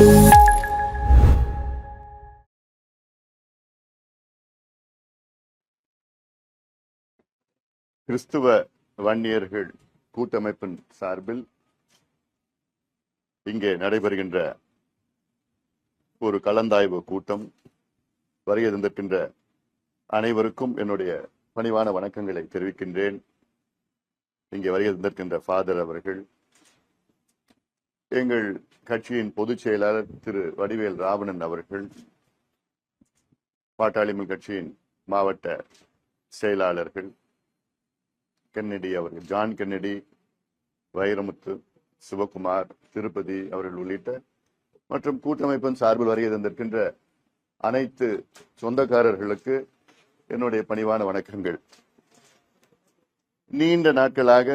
கிறிஸ்துவ வன்னியர்கள் கூட்டமைப்பின் சார்பில் இங்கே நடைபெறுகின்ற ஒரு கலந்தாய்வு கூட்டம் வருகை தந்திருக்கின்ற அனைவருக்கும் என்னுடைய பணிவான வணக்கங்களை தெரிவிக்கின்றேன். இங்கே வருகை தந்திருக்கின்ற ஃபாதர் அவர்கள் எங்கள் கட்சியின் பொதுச் செயலாளர் திரு. வடிவேல் ராவணன் அவர்கள் பாட்டாளிமல் கட்சியின் மாவட்ட செயலாளர்கள் கென்னடி அவர்கள் ஜான் கென்னடி வைரமுத்து சிவகுமார் திருப்பதி அவர்கள் உள்ளிட்ட மற்றும் கூட்டமைப்பின் சார்பில் வரைய தந்திருக்கின்ற அனைத்து சொந்தக்காரர்களுக்கு என்னுடைய பணிவான வணக்கங்கள். நீண்ட நாட்களாக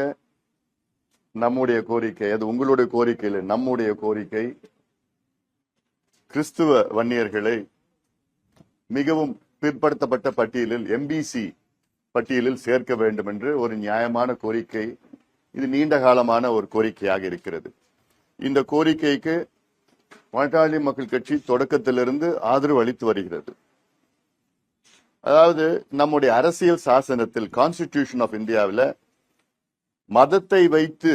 நம்முடைய கோரிக்கை அது உங்களுடைய கோரிக்கை இல்லை நம்முடைய கோரிக்கை கிறிஸ்துவ வன்னியர்களை மிகவும் பிற்படுத்தப்பட்ட பட்டியலில் எம்பிசி பட்டியலில் சேர்க்க வேண்டும் என்று ஒரு நியாயமான கோரிக்கை இது நீண்ட காலமான ஒரு கோரிக்கையாக இருக்கிறது. இந்த கோரிக்கைக்கு பாட்டாளி மக்கள் கட்சி தொடக்கத்திலிருந்து ஆதரவு அளித்து வருகிறது. அதாவது நம்முடைய அரசியல் சாசனத்தில் கான்ஸ்டிடியூஷன் ஆஃப் இந்தியாவில் மதத்தை வைத்து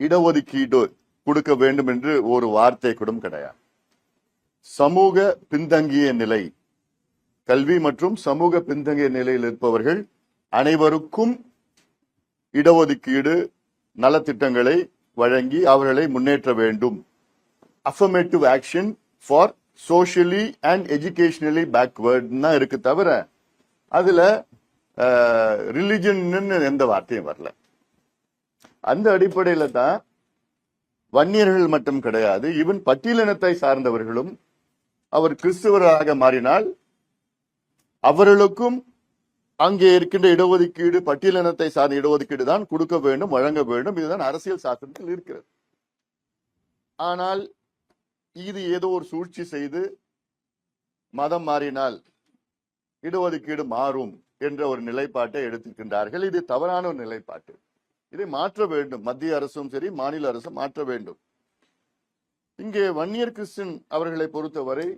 இடஒதுக்கீடு கொடுக்க வேண்டும் என்று ஒரு வார்த்தை கூட கிடையாது. சமூக பின்தங்கிய நிலை கல்வி மற்றும் சமூக பின்தங்கிய நிலையில் இருப்பவர்கள் அனைவருக்கும் இடஒதுக்கீடு நலத்திட்டங்களை வழங்கி அவர்களை முன்னேற்ற வேண்டும். Affirmative action for socially and educationally பேக்வேர்ட்னா இருக்கு தவிர அதுல ரிலிஜன் எந்த வார்த்தையும் வரல. அந்த அடிப்படையில தான் வன்னியர்கள் மட்டும் கிடையாது ஈவன் பட்டியலினத்தை சார்ந்தவர்களும் அவர் கிறிஸ்துவராக மாறினால் அவர்களுக்கும் அங்கே இருக்கின்ற இடஒதுக்கீடு பட்டியலினத்தை சார்ந்த இடஒதுக்கீடு தான் கொடுக்க வேண்டும் வழங்க வேண்டும். இதுதான் அரசியல் சாசனத்தில் இருக்கிறது. ஆனால் இது ஏதோ ஒரு சூழ்ச்சி செய்து மதம் மாறினால் இடஒதுக்கீடு மாறும் என்ற ஒரு நிலைப்பாட்டை எடுத்திருக்கின்றார்கள். இது தவறான ஒரு நிலைப்பாட்டு. இதை மாற்ற வேண்டும். மத்திய அரசும் சரி மாநில அரசும் மாற்ற வேண்டும். இங்கே வன்னியர் கிறிஸ்டின் அவர்களை பொறுத்தவரை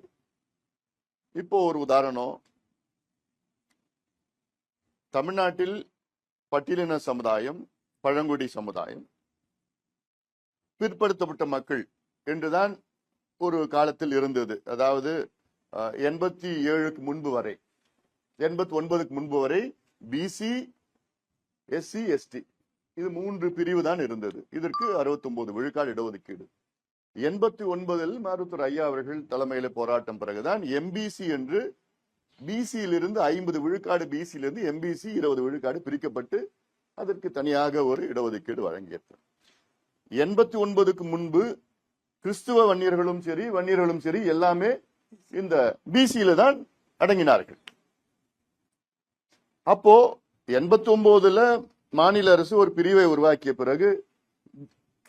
இப்போ ஒரு உதாரணம். தமிழ்நாட்டில் பட்டியலின சமுதாயம் பழங்குடி சமுதாயம் பிற்படுத்தப்பட்ட மக்கள் என்றுதான் ஒரு காலத்தில் இருந்தது. அதாவது எண்பத்தி ஏழுக்கு முன்பு வரை எண்பத்தி ஒன்பதுக்கு முன்பு வரை பிசி எஸ்சி எஸ்டி இது மூன்று பிரிவு தான் இருந்தது. இதற்கு அறுபத்தி ஒன்பது விழுக்காடு இடஒதுக்கீடு. எண்பத்தி ஒன்பதில் மருத்துவர் ஐயா அவர்கள் தலைமையில போராட்டம் பிறகுதான் எம்பிசி என்று பிசியிலிருந்து ஐம்பது விழுக்காடு பிசியிலிருந்து எம்பிசி இருபது விழுக்காடு பிரிக்கப்பட்டு அதற்கு தனியாக ஒரு இடஒதுக்கீடு வழங்கியது. எண்பத்தி ஒன்பதுக்கு முன்பு கிறிஸ்துவ வன்னியர்களும் சரி வன்னியர்களும் சரி எல்லாமே இந்த பிசியில தான் அடங்கினார்கள். அப்போ எண்பத்தி ஒன்பதுல மாநில அரசு ஒரு பிரிவை உருவாக்கிய பிறகு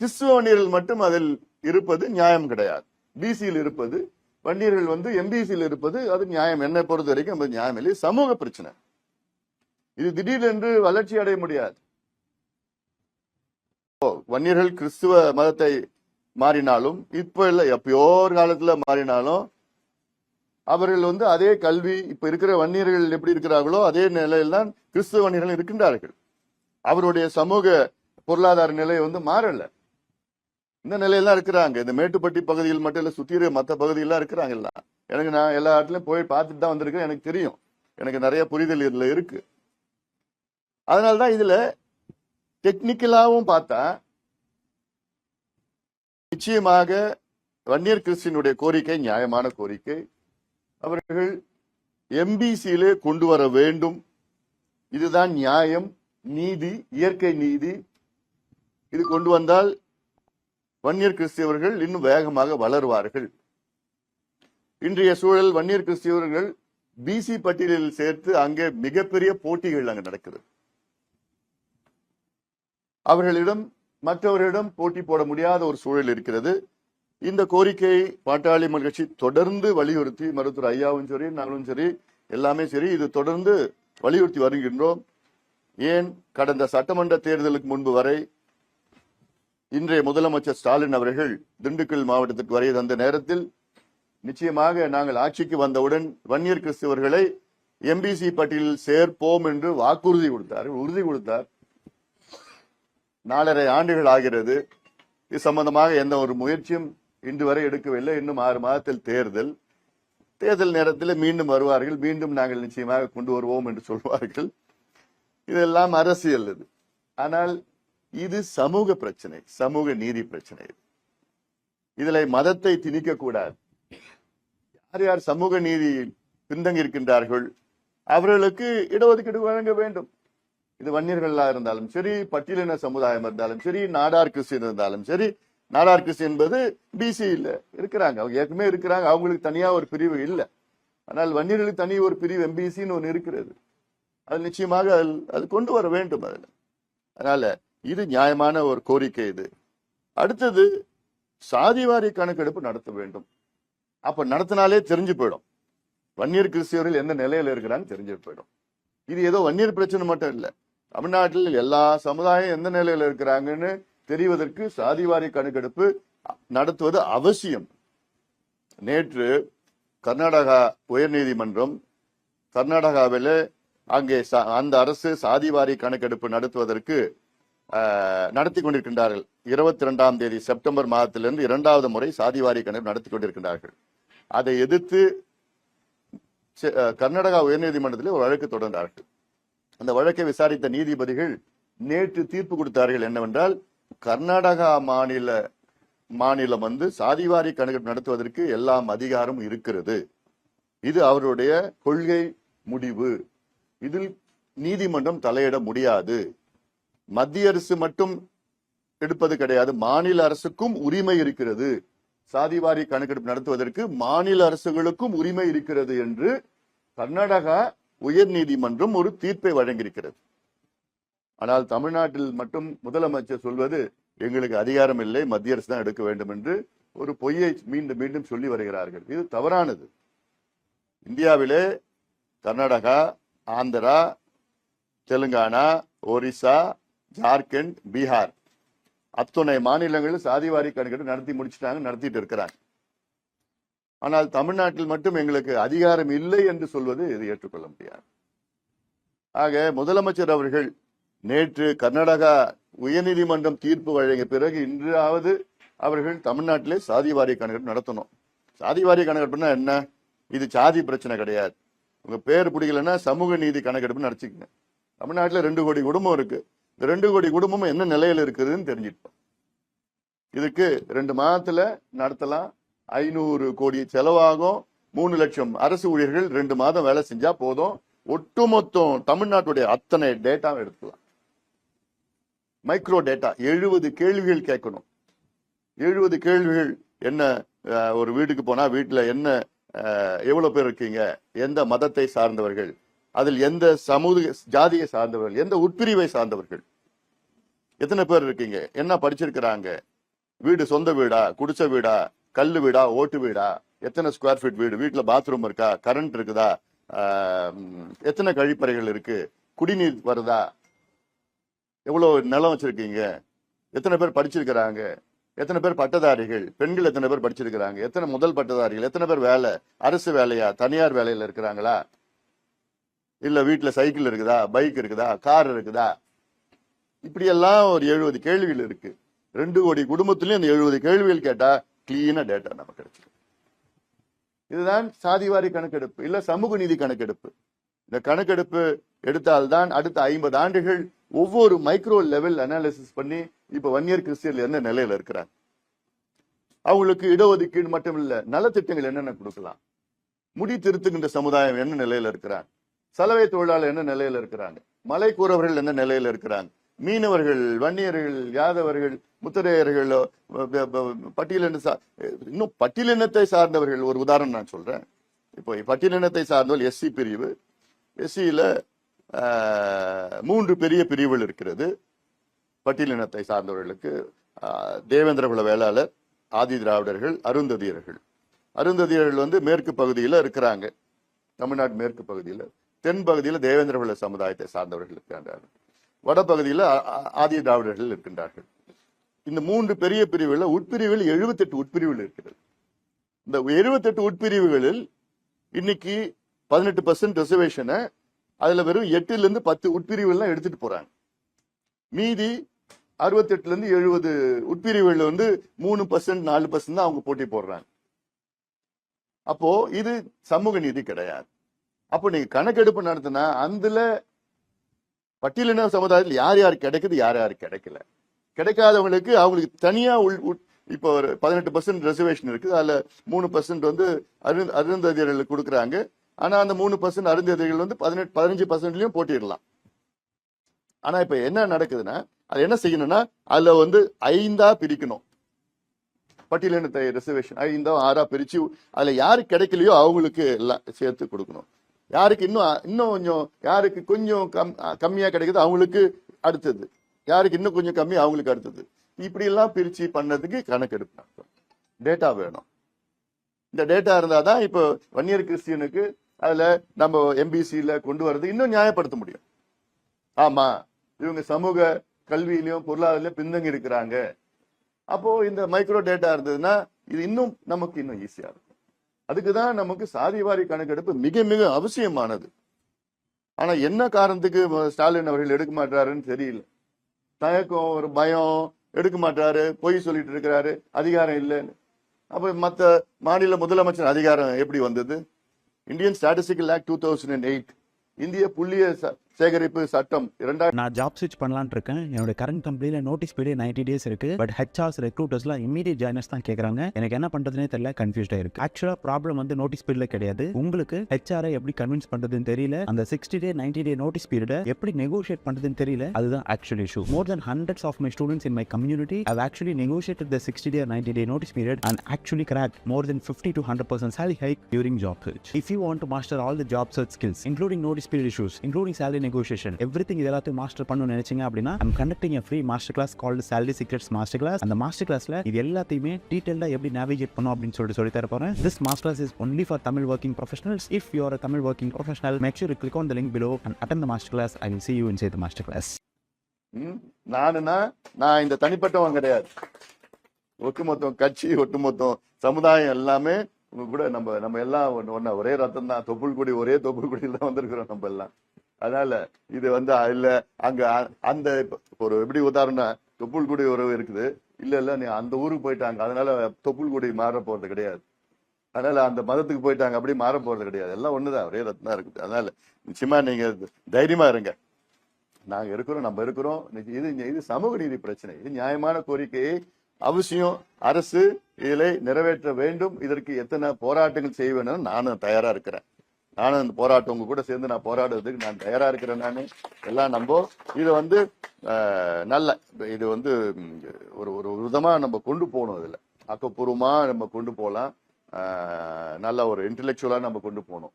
கிறிஸ்துவ வன்னியர்கள் மட்டும் அதில் இருப்பது நியாயம் கிடையாது. பிசியில் இருப்பது வன்னியர்கள் வந்து எம்பிசியில் இருப்பது அது நியாயம். என்னை பொறுத்த வரைக்கும் அது நியாயம் இல்லை. சமூக பிரச்சனை. இது திடீரென்று வளர்ச்சி அடைய முடியாது. வன்னியர்கள் கிறிஸ்துவ மதத்தை மாறினாலும் இப்ப இல்ல எப்பயோ ஒரு காலத்துல மாறினாலும் அவர்கள் வந்து அதே கல்வி இப்ப இருக்கிற வன்னியர்கள் எப்படி இருக்கிறார்களோ அதே நிலையில் தான் கிறிஸ்துவ வன்னியர்கள் இருக்கின்றார்கள். அவருடைய சமூக பொருளாதார நிலை வந்து மாறல. இந்த நிலையெல்லாம் இருக்கிறாங்க. இந்த மேட்டுப்பட்டி பகுதியில் மட்டும் இல்ல சுத்தி மற்ற பகுதியெல்லாம் இருக்கிறாங்கல்ல எனக்கு நான் எல்லா இடத்துலயும் போய் பார்த்துட்டு தான் வந்திருக்கேன். எனக்கு தெரியும். எனக்கு நிறைய புரிதல் இதுல இருக்கு. அதனாலதான் இதுல டெக்னிக்கலாவும் பார்த்தா நிச்சயமாக வன்னியர் கிறிஸ்டினுடைய கோரிக்கை நியாயமான கோரிக்கை அவர்கள் எம்பிசியிலே கொண்டு வர வேண்டும். இதுதான் நியாயம். நீதி இயற்கை நீதி இது கொண்டு வந்தால் வன்னியர் கிறிஸ்தவர்கள் இன்னும் வேகமாக வளருவார்கள். இன்றைய சூழல் வன்னியர் கிறிஸ்தவர்கள் பிசி பட்டியலில் சேர்த்து அங்கே மிகப்பெரிய போட்டிகள் அங்கு நடக்குது. அவர்களிடம் மற்றவர்களிடம் போட்டி போட முடியாத ஒரு சூழல் இருக்கிறது. இந்த கோரிக்கையை பாட்டாளி கட்சி தொடர்ந்து வலியுறுத்தி மருத்துவர் ஐயாவும் சரி நாங்களும் சரி எல்லாமே சரி இது தொடர்ந்து வலியுறுத்தி வருகின்றோம். ஏன் கடந்த சட்டமன்ற தேர்தலுக்கு முன்பு வரை இன்றைய முதலமைச்சர் ஸ்டாலின் அவர்கள் திண்டுக்கல் மாவட்டத்திற்கு வரைய தந்த நேரத்தில் நிச்சயமாக நாங்கள் ஆட்சிக்கு வந்தவுடன் வன்னியர் கிறிஸ்தவர்களை எம்பிசி பட்டியலில் சேர்ப்போம் என்று வாக்குறுதி கொடுத்தார் உறுதி கொடுத்தார். நாலரை ஆண்டுகள் ஆகிறது. இது சம்பந்தமாக எந்த ஒரு முயற்சியும் இன்று வரை எடுக்கவில்லை. இன்னும் ஆறு மாதத்தில் தேர்தல். தேர்தல் நேரத்தில் மீண்டும் வருவார்கள். மீண்டும் நாங்கள் நிச்சயமாக கொண்டு வருவோம் என்று சொல்வார்கள். இதெல்லாம் அரசியல் இது. ஆனால் இது சமூக பிரச்சனை சமூக நீதி பிரச்சனை இதில் இதுல மதத்தை திணிக்க கூடாது. யார் யார் சமூக நீதி பின்தங்கி இருக்கின்றார்கள் அவர்களுக்கு இடஒதுக்கீடு வழங்க வேண்டும். இது வன்னியர்களா இருந்தாலும் சரி பட்டியலின சமுதாயம் இருந்தாலும் சரி நாடார் கிறிஸ்டின் இருந்தாலும் சரி நாடார் கிறிஸ்டின் என்பது பிசி இல்ல இருக்கிறாங்க. அவங்க ஏற்கனவே இருக்கிறாங்க. அவங்களுக்கு தனியா ஒரு பிரிவு இல்லை. ஆனால் வன்னியர்களுக்கு தனி ஒரு பிரிவு எம்பிசின்னு ஒன்று இருக்கிறது. அது நிச்சயமாக அது அது கொண்டு வர வேண்டும் அதில் அதனால இது நியாயமான ஒரு கோரிக்கை இது. அடுத்தது சாதிவாரி கணக்கெடுப்பு நடத்த வேண்டும். அப்ப நடத்தினாலே தெரிஞ்சு போயிடும். வன்னியர் கிறிஸ்தவர்கள் எந்த நிலையில இருக்கிறான்னு தெரிஞ்சு போயிடும். இது ஏதோ வன்னியர் பிரச்சனை மட்டும் இல்லை. தமிழ்நாட்டில் எல்லா சமுதாயம் எந்த நிலையில இருக்கிறாங்கன்னு தெரிவதற்கு சாதிவாரி கணக்கெடுப்பு நடத்துவது அவசியம். நேற்று கர்நாடகா உயர்நீதிமன்றம் கர்நாடகாவில் அங்கே அந்த அரசு சாதிவாரி கணக்கெடுப்பு நடத்துவதற்கு நடத்தி கொண்டிருக்கின்றார்கள். இருபத்தி ரெண்டாம் தேதி செப்டம்பர் மாதத்திலிருந்து இரண்டாவது முறை சாதிவாரி கணக்கு நடத்தி கொண்டிருக்கின்றார்கள். அதை எதிர்த்து செ- கர்நாடகா உயர்நீதிமன்றத்தில் ஒரு வழக்கு தொடர்ந்தார்கள். அந்த வழக்கை விசாரித்த நீதிபதிகள் நேற்று தீர்ப்பு கொடுத்தார்கள் என்னவென்றால் கர்நாடகா மாநில மாநிலம் வந்து சாதிவாரி கணக்கெடுப்பு நடத்துவதற்கு எல்லாம் அதிகாரம் இருக்கிறது. இது அவருடைய கொள்கை முடிவு. இதில் நீதிமன்றம் தலையிட முடியாது. மத்திய அரசு மட்டும் எடுப்பது கிடையாது. மாநில அரசுக்கும் உரிமை இருக்கிறது. சாதிவாரி கணக்கெடுப்பு நடத்துவதற்கு மாநில அரசுகளுக்கும் உரிமை இருக்கிறது என்று கர்நாடகா உயர் நீதிமன்றம் ஒரு தீர்ப்பை வழங்கியிருக்கிறது. ஆனால் தமிழ்நாட்டில் மட்டும் முதலமைச்சர் சொல்வது எங்களுக்கு அதிகாரம் இல்லை மத்திய அரசு தான் எடுக்க வேண்டும் என்று ஒரு பொய்யை மீண்டும் மீண்டும் சொல்லி வருகிறார்கள். இது தவறானது. இந்தியாவிலே கர்நாடகா ஆந்திரா தெலுங்கானா ஒரிசா ஜார்க்கண்ட் பீகார். அத்துணை மாநிலங்களில் சாதிவாரி கணக்கெடுப்பு நடத்தி முடிச்சிட்டாங்க நடத்திட்டு இருக்கிறாங்க. ஆனால் தமிழ்நாட்டில் மட்டும் எங்களுக்கு அதிகாரம் இல்லை என்று சொல்வது இது ஏற்றுக்கொள்ள முடியாது. ஆக முதலமைச்சர் அவர்கள் நேற்று கர்நாடகா உயர்நீதிமன்றம் தீர்ப்பு வழங்கிய பிறகு இன்றாவது அவர்கள் தமிழ்நாட்டிலே சாதிவாரி கணக்கெடுப்பு நடத்தணும். சாதிவாரி கணக்கெடுப்புனா என்ன? இது சாதி பிரச்சனை கிடையாது. உங்க பேர் பிடிக்கலன்னா சமூக நீதி கணக்கெடுப்பு நடத்திக்கங்க தமிழ்நாட்டில் ரெண்டு கோடி குடும்பம் இருக்கு. இந்த ரெண்டு கோடி குடும்பமும் என்ன நிலையில இருக்குதுன்னு தெரிஞ்சுப்போம் இதுக்கு ரெண்டு மாதத்துல நடத்தலாம். ஐநூறு கோடி செலவாகும். மூணு லட்சம் அரசு ஊழியர்கள் ரெண்டு மாதம் வேலை செஞ்சா போதும். ஒட்டுமொத்தம் தமிழ்நாட்டுடைய அத்தனை டேட்டாவை எடுத்துக்கலாம். மைக்ரோ டேட்டா எழுபது கேள்விகள் கேட்கணும். எழுபது கேள்விகள் என்ன ஒரு வீட்டுக்கு போனா வீட்டுல என்ன எவ்வளவு பேர் இருக்கீங்க? எந்த மதத்தை சார்ந்தவர்கள்? அதில் எந்த சமூக ஜாதியை சார்ந்தவர்கள்? எந்த உட்பிரிவை சார்ந்தவர்கள்? எத்தனை பேர் இருக்கீங்க? என்ன படிச்சிருக்கிறாங்க? வீடு சொந்த வீடா? குடிச்ச வீடா? கல் வீடா? ஓட்டு வீடா? எத்தனை ஸ்கொயர் ஃபீட் வீடு? வீட்டில் பாத்ரூம் இருக்கா? கரண்ட் இருக்குதா? எத்தனை கழிப்பறைகள் இருக்கு? குடிநீர் வருதா? எவ்வளோ நிலம் வச்சிருக்கீங்க? எத்தனை பேர் படிச்சிருக்கிறாங்க? எத்தனை பேர் பட்டதாரிகள்? பெண்கள் எத்தனை பேர் படிச்சிருக்கிறாங்க? எத்தனை முதல் பட்டதாரிகள்? எத்தனை பேர் வேலை? அரசு வேலையா? தனியார் வேலையில இருக்கிறாங்களா? இல்ல வீட்டுல சைக்கிள் இருக்குதா? பைக் இருக்குதா? கார் இருக்குதா? இப்படியெல்லாம் ஒரு எழுபது கேள்விகள் இருக்கு. ரெண்டு கோடி குடும்பத்திலயும் அந்த எழுபது கேள்விகள் கேட்டா கிளீனா டேட்டா நமக்கு கிடைச்சிடும் இதுதான் சாதிவாரி கணக்கெடுப்பு இல்ல சமூக நீதி கணக்கெடுப்பு. இந்த கணக்கெடுப்பு எடுத்தால்தான் அடுத்த ஐம்பது ஆண்டுகள் ஒவ்வொரு மைக்ரோ லெவல் அனாலிசிஸ் பண்ணி இப்ப வன்னியர் கிறிஸ்டியல் என்ன நிலையில இருக்கிறாங்க அவங்களுக்கு இடஒதுக்கீடு மட்டும் இல்ல நலத்திட்டங்கள் என்னென்ன கொடுக்கலாம்? முடி திருத்துகின்ற சமுதாயம் என்ன நிலையில இருக்கிறாங்க சலவை தொழிலாளர் என்ன நிலையில இருக்கிறாங்க மலை கூறவர்கள் என்ன நிலையில இருக்கிறாங்க மீனவர்கள் வன்னியர்கள் யாதவர்கள் முத்திரையர்கள் பட்டியலின இன்னும் பட்டியலினத்தை சார்ந்தவர்கள் ஒரு உதாரணம் நான் சொல்றேன். இப்போ பட்டியலினத்தை சார்ந்தவர்கள் எஸ்சி பிரிவு. எஸ்சியில மூன்று பெரிய பிரிவுகள் இருக்கிறது. பட்டியலினத்தை சார்ந்தவர்களுக்கு ஆஹ், தேவேந்திர குல வேளாளர் ஆதி திராவிடர்கள் அருந்ததியர்கள். அருந்ததியர்கள் வந்து மேற்கு பகுதியில் இருக்கிறாங்க. தமிழ்நாடு மேற்கு பகுதியில். தென் பகுதியில் தேவேந்திர குல சமுதாயத்தை சார்ந்தவர்கள் இருக்கின்றார்கள். வடபகுதியில் ஆ- ஆதி திராவிடர்கள் இருக்கின்றார்கள். இந்த மூன்று பெரிய பிரிவுகளில் உட்பிரிவில் 78 உட்பிரிவுகள் இருக்கிறது இந்த 78 உட்பிரிவுகளில் இன்னைக்கு பதினெட்டு பர்சன்ட் ரிசர்வேஷனை அதுல வெறும் எட்டுல இருந்து பத்து உட்பிரிவுகள்லாம் எடுத்துட்டு போறாங்க. மீதி அறுபத்தெட்டுல இருந்து எழுபது உட்பிரிவுகள் வந்து மூணு பர்சன்ட் நாலு பர்சன்ட் தான் அவங்க போட்டி போடுறாங்க. அப்போ இது சமூக நீதி கிடையாது. அப்போ நீங்க கணக்கெடுப்பு நடத்தினா அதுல பட்டியலின சமுதாயத்தில் யார் யார் கிடைக்குது யார் யார் கிடைக்கல. கிடைக்காதவங்களுக்கு அவங்களுக்கு தனியா உள் உட்- இப்போ ஒரு பதினெட்டு பர்சன்ட் ரிசர்வேஷன் இருக்குது. அதுல மூணு பர்சன்ட் வந்து அரு அருந்ததியர்களுக்கு கொடுக்குறாங்க. ஆனா அந்த மூணு பர்சன்ட் அருந்ததிகள் வந்து பதினெட்டு பதினஞ்சு பர்சன்ட்லயும் போட்டிடலாம். ஆனா இப்ப என்ன நடக்குதுன்னா அது என்ன செய்யணும்னா அதுல வந்து ஐந்தா பிரிக்கணும். பட்டியலினத்தை ரிசர்வேஷன் ஐந்தோ ஆறா பிரிச்சு அதுல யாருக்கு கிடைக்கலையோ அவங்களுக்கு எல்லாம் சேர்த்து கொடுக்கணும். யாருக்கு இன்னும் இன்னும் கொஞ்சம் யாருக்கு கொஞ்சம் கம் கம்மியா கிடைக்குது அவங்களுக்கு அடுத்தது. யாருக்கு இன்னும் கொஞ்சம் கம்மி அவங்களுக்கு அடுத்தது. இப்படி எல்லாம் பிரிச்சு பண்ணதுக்கு கணக்கெடுப்பு. டேட்டா வேணும். இந்த டேட்டா இருந்தாதான் இப்போ வன்னியர் கிறிஸ்டியனுக்கு அதுல நம்ம எம்பிசியில கொண்டு வர்றது இன்னும் நியாயப்படுத்த முடியும். ஆமா இவங்க சமூக கல்வியிலையும் பொருளாதாரத்திலும் பின்தங்கி இருக்கிறாங்க. அப்போ இந்த மைக்ரோ டேட்டா இருந்ததுன்னா இது இன்னும் நமக்கு இன்னும் ஈஸியா இருக்கும். அதுக்கு தான் நமக்கு சாதிவாரி கணக்கெடுப்பு மிக மிக அவசியமானது. ஆனா என்ன காரணத்துக்கு ஸ்டாலின் அவர்கள் எடுக்க மாட்டாருன்னு தெரியல. தயக்கம் ஒரு பயம் எடுக்க மாட்டாரு பொய் சொல்லிட்டு இருக்கிறாரு அதிகாரம் இல்லைன்னு. அப்ப மத்த மாநில முதலமைச்சர் அதிகாரம் எப்படி வந்தது? Indian statistical act two thousand and eight இந்திய புள்ளிய சேகரிப்பு சட்டம் இரண்டாயிரம் நான் ஜாப் ஸ்விட்ச் பண்ணலான் இருக்கேன். என்னோட கரண்ட் கம்பெனியில் நோட்டீஸ் பீரியட் 90 டேஸ் இருக்கு. பட் ஹெச்ஆர்ஸ் ரெக்ரூட்டர்ஸ்லாம் இமீடியட் ஜாயினர்ஸ் தான் கேட்குறாங்க எனக்கு என்ன பண்ணுறதுனே தெரியல கன்ஃபியூஸ்டாக இருக்கு. ஆக்சுவலாக ப்ராப்ளம் வந்து நோட்டீஸ் பீரியட்ல கிடையாது. உங்களுக்கு ஹெச்ஆரை எப்படி கன்வின்ஸ் பண்ணுறதுன்னு தெரியல. அந்த சிக்ஸ்டி டே 90 டே நோட்டீஸ் பீரியடை எப்படி நெகோஷியேட் பண்ணுறதுன்னு தெரியல. அதுதான் actual issue more than hundreds of my students in my community how actually negotiated the 60 day or 90 day notice period and actually cracked more than 50 to 100 percent salary hike during job search. If you want to master all the job search skills, including notice period issues, including salary negotiation, everything இது எல்லாத்தையும் master பண்ணணும்னு நினைச்சீங்க அப்படின்னா I'm conducting a free master class called Salary Secrets Master Class. அந்த master கிளாஸ்ல இது எல்லாத்தையுமே டீடைல்டா எப்படி நேவிகேட் பண்ணும் அப்படின்னு சொல்லிட்டு சொல்லி தர போறேன் This master class is only for Tamil working professionals. If you are a Tamil working professional, make sure you click on the link below and attend the master class. I will see you inside the master class. ம், நானுனா நான் இந்த தனிப்பட்டவன் கிடையாது ஒட்டுமொத்தம் கட்சி ஒட்டுமொத்தம் சமுதாயம் எல்லாமே உங்க கூட நம்ம நம்ம எல்லாம் ஒண்ணு ஒண்ணா ஒரே ரத்தம் தான் தொப்புள் கொடி ஒரே தொப்புள் கொடியில் தான் வந்திருக்கிறோம் நம்ம எல்லாம் அதனால இது வந்து இல்ல அங்க அ- அந்த ஒரு எப்படி உதாரணம் தொப்புள்குடி உறவு இருக்குது. இல்ல இல்ல நீ அந்த ஊருக்கு போயிட்டாங்க. அதனால தொப்புள்குடி மாற போறது கிடையாது. அதனால அந்த மதத்துக்கு போயிட்டாங்க அப்படி மாற போறது கிடையாது. எல்லாம் ஒண்ணுதான். ஒரே ரத்தம் இருக்குது. அதனால நிச்சயமா நீங்க தைரியமா இருங்க. நாங்க இருக்கிறோம் நம்ம இருக்கிறோம். இது இது சமூக நீதி பிரச்சனை. இது நியாயமான கோரிக்கையை அவசியம். அரசு இதில் நிறைவேற்ற வேண்டும். இதற்கு எத்தனை போராட்டங்கள் செய்ய வேண்டும் நானும் தயாரா இருக்கிறேன். நானும் இந்த போராட்டம் உங்க கூட சேர்ந்து நான் போராடுறதுக்கு நான் தயாரா இருக்கிறேன் நானு. எல்லாம் நம்ப இது வந்து நல்ல இது வந்து ஒரு ஒரு விதமா நம்ம கொண்டு போகணும் இதுல. ஆக்கப்பூர்வமா நம்ம கொண்டு போகலாம். நல்ல ஒரு இன்டெலெக்சுவலா நம்ம கொண்டு போகணும்.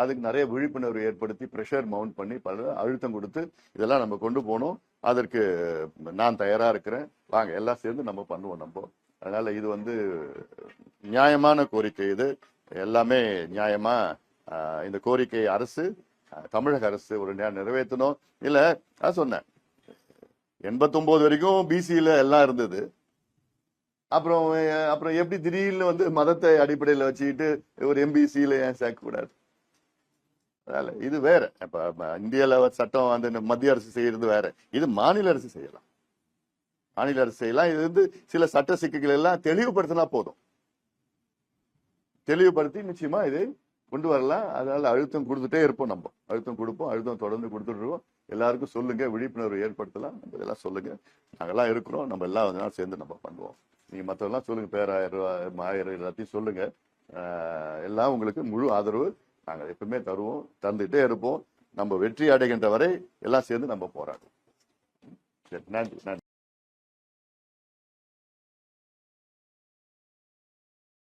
அதுக்கு நிறைய விழிப்புணர்வு ஏற்படுத்தி ப்ரெஷர் மவுண்ட் பண்ணி பல அழுத்தம் கொடுத்து இதெல்லாம் நம்ம கொண்டு போகணும். அதற்கு நான் தயாரா இருக்கிறேன். வாங்க எல்லாம் சேர்ந்து நம்ம பண்ணுவோம் நம்ம. அதனால இது வந்து நியாயமான கோரிக்கை இது. எல்லாமே நியாயமா இந்த கோரிக்கை அரசு தமிழக அரசு ஒரு நிறைவேற்றணும். இல்ல நான் சொன்னேன். எண்பத்தொன்பது வரைக்கும் பிசியில எல்லாம் இருந்தது. அப்புறம் அப்புறம் எப்படி திடீர்னு வந்து மதத்தை அடிப்படையில் வச்சுக்கிட்டு ஒரு எம்பிசியில ஏன் சேர்க்க கூடாது அதனால இது வேற. இப்ப ம- இந்தியால சட்டம் வந்து மத்திய அரசு செய்யறது வேற. இது மாநில அரசு செய்யலாம். மாநில அரசு செய்யலாம். இது வந்து சில சட்ட சிக்கல்கள் எல்லாம் தெளிவுபடுத்தினா போதும். தெளிவுபடுத்தி நிச்சயமா இதை கொண்டு வரலாம் அதனால அழுத்தம் கொடுத்துட்டே இருப்போம் நம்ம. அழுத்தம் கொடுப்போம் அழுத்தம் தொடர்ந்து கொடுத்துட்டு இருக்கோம். எல்லாருக்கும் சொல்லுங்க விழிப்புணர்வு ஏற்படுத்தலாம். நம்ம இதெல்லாம் சொல்லுங்க. நாங்கெல்லாம் இருக்கிறோம். நம்ம எல்லாம் அதனால சேர்ந்து நம்ம பண்ணுவோம். நீங்க மற்றவெல்லாம் சொல்லுங்க பேராயிரம் ரூபாய் ஆயிரம் எல்லாத்தையும் சொல்லுங்க. எல்லாம் உங்களுக்கு முழு ஆதரவு நாங்கள் எப்பவுமே தருவோம். தந்துட்டே இருப்போம். நம்ம வெற்றி அடைகின்ற வரை எல்லாம் சேர்ந்து நம்ம போராடுவோம். சரி நன்றி நன்றி.